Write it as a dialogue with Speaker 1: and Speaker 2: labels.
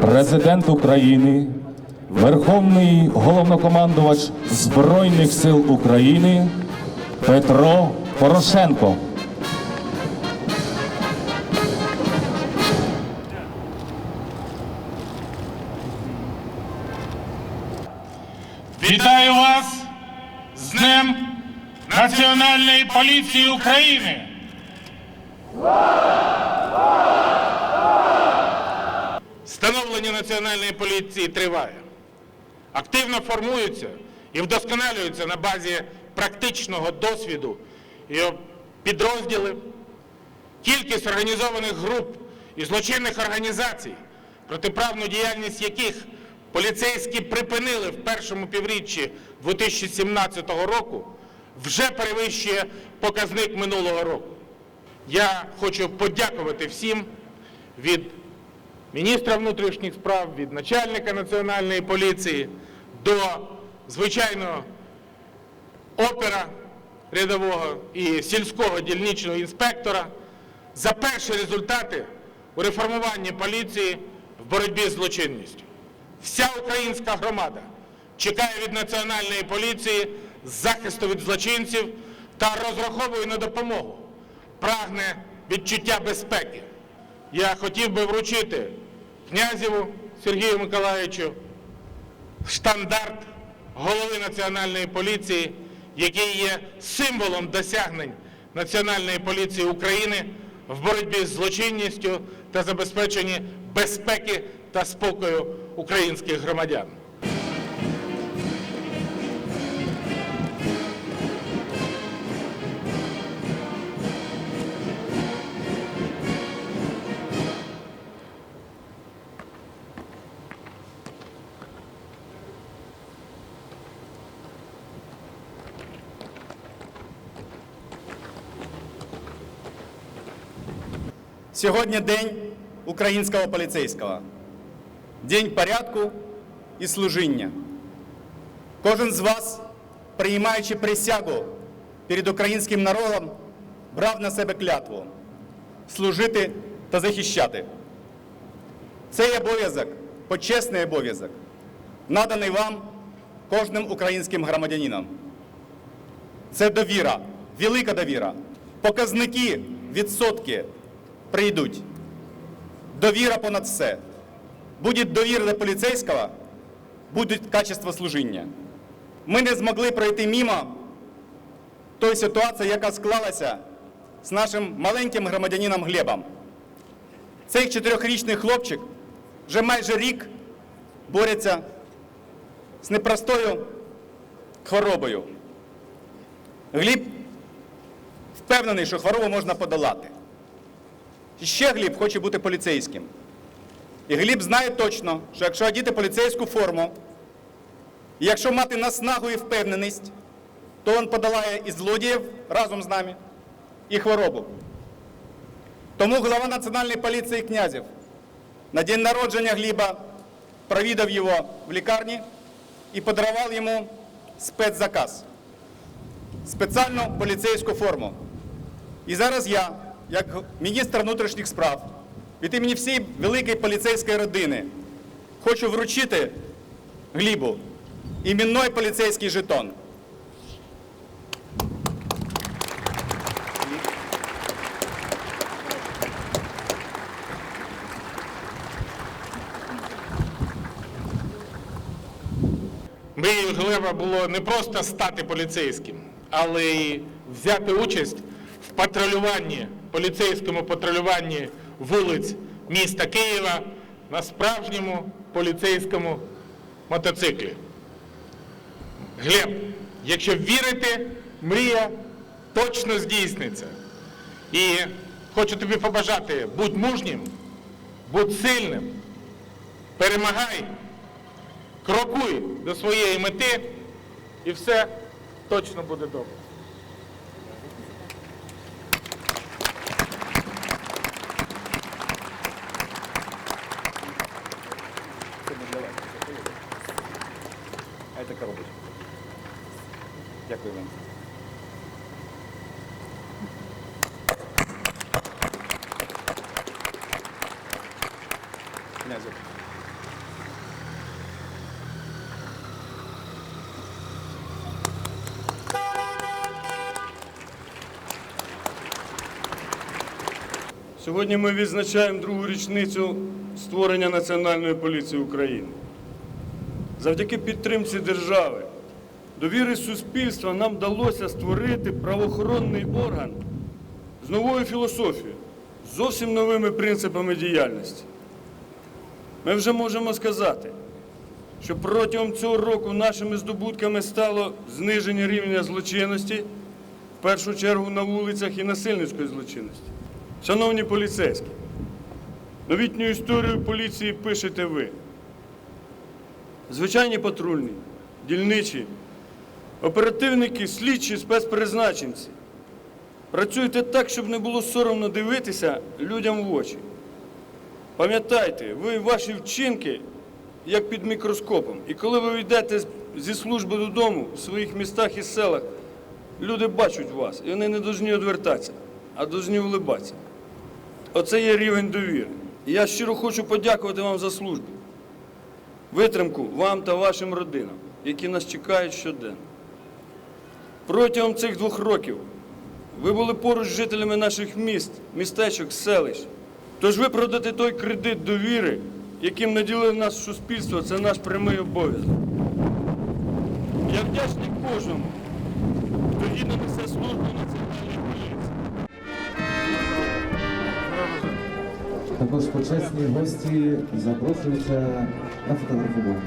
Speaker 1: Президент України, Верховний головнокомандувач Збройних сил України Петро Порошенко.
Speaker 2: Вітаю вас з Днем Національної поліції України! Становлення Національної поліції триває. Активно формуються і вдосконалюються на базі практичного досвіду підрозділи, кількість організованих груп і злочинних організацій, протиправну діяльність яких поліцейські припинили в першому півріччі 2017 року, вже перевищує показник минулого року. Я хочу подякувати всім від міністра внутрішніх справ, від начальника національної поліції до, звичайно, опера рядового і сільського дільничного інспектора за перші результати у реформуванні поліції в боротьбі з злочинністю. Вся українська громада чекає від національної поліції захисту від злочинців та розраховує на допомогу, прагне відчуття безпеки. Я хотів би вручити князєву Сергію Миколаївичу штандарт голови Національної поліції, який є символом досягнень Національної поліції України в боротьбі з злочинністю та забезпеченні безпеки та спокою українських громадян.
Speaker 3: Сьогодні день українського поліцейського, день порядку і служіння. Кожен з вас, приймаючи присягу перед українським народом, брав на себе клятву служити та захищати. Цей обов'язок, почесний обов'язок, наданий вам кожним українським громадянином. Це довіра, велика довіра. Показники, відсотки прийдуть. Довіра понад все. Буде довіра до поліцейського, буде качество служіння. Ми не змогли пройти мимо той ситуації, яка склалася з нашим маленьким громадянином Глебом. Цей чотирьохрічний хлопчик вже майже рік бореться з непростою хворобою. Гліб впевнений, що хворобу можна подолати. Ще Гліб хоче бути поліцейським. І Гліб знає точно, що якщо одіти поліцейську форму, і якщо мати наснагу і впевненість, то він подолає і злодіїв разом з нами, і хворобу. Тому голова Національної поліції Князів на день народження Гліба провідав його в лікарні і подарував йому спецзаказ спеціальну поліцейську форму. І зараз я, як міністр внутрішніх справ, від імені всієї великої поліцейської родини, хочу вручити Глібу іменной поліцейський жетон.
Speaker 2: Мрією Глеба було не просто стати поліцейським, але й взяти участь патрулюванні, поліцейському патрулюванні вулиць міста Києва на справжньому поліцейському мотоциклі. Глеб, якщо вірити, мрія точно здійсниться. І хочу тобі побажати, будь мужнім, будь сильним, перемагай крокуй до своєї мети, і все точно буде добре.
Speaker 3: Це не для вас. А це коробочка. Дякую вам. Князю.
Speaker 4: Сьогодні ми відзначаємо другу річницю створення Національної поліції України. Завдяки підтримці держави, довіри суспільства нам вдалося створити правоохоронний орган з новою філософією, з зовсім новими принципами діяльності. Ми вже можемо сказати, що протягом цього року нашими здобутками стало зниження рівня злочинності, в першу чергу на вулицях і насильницької злочинності. Шановні поліцейські, новітню історію поліції пишете ви. Звичайні патрульні, дільничі, оперативники, слідчі, спецпризначенці. Працюйте так, щоб не було соромно дивитися людям в очі. Пам'ятайте, ви ваші вчинки як під мікроскопом. І коли ви йдете зі служби додому в своїх містах і селах, люди бачать вас, і вони не повинні відвертатися, а повинні улибатися. Оце є рівень довіри. І я щиро хочу подякувати вам за службу, витримку вам та вашим родинам, які нас чекають щоденно. Протягом цих двох років ви були поруч з жителями наших міст, містечок, селищ. Тож виправдати той кредит довіри, яким наділили нас суспільство, це наш прямий обов'язок. Я вдячний кожному, хто гідно несе службу національної
Speaker 5: Також почесні гості запрошуються на фотографування.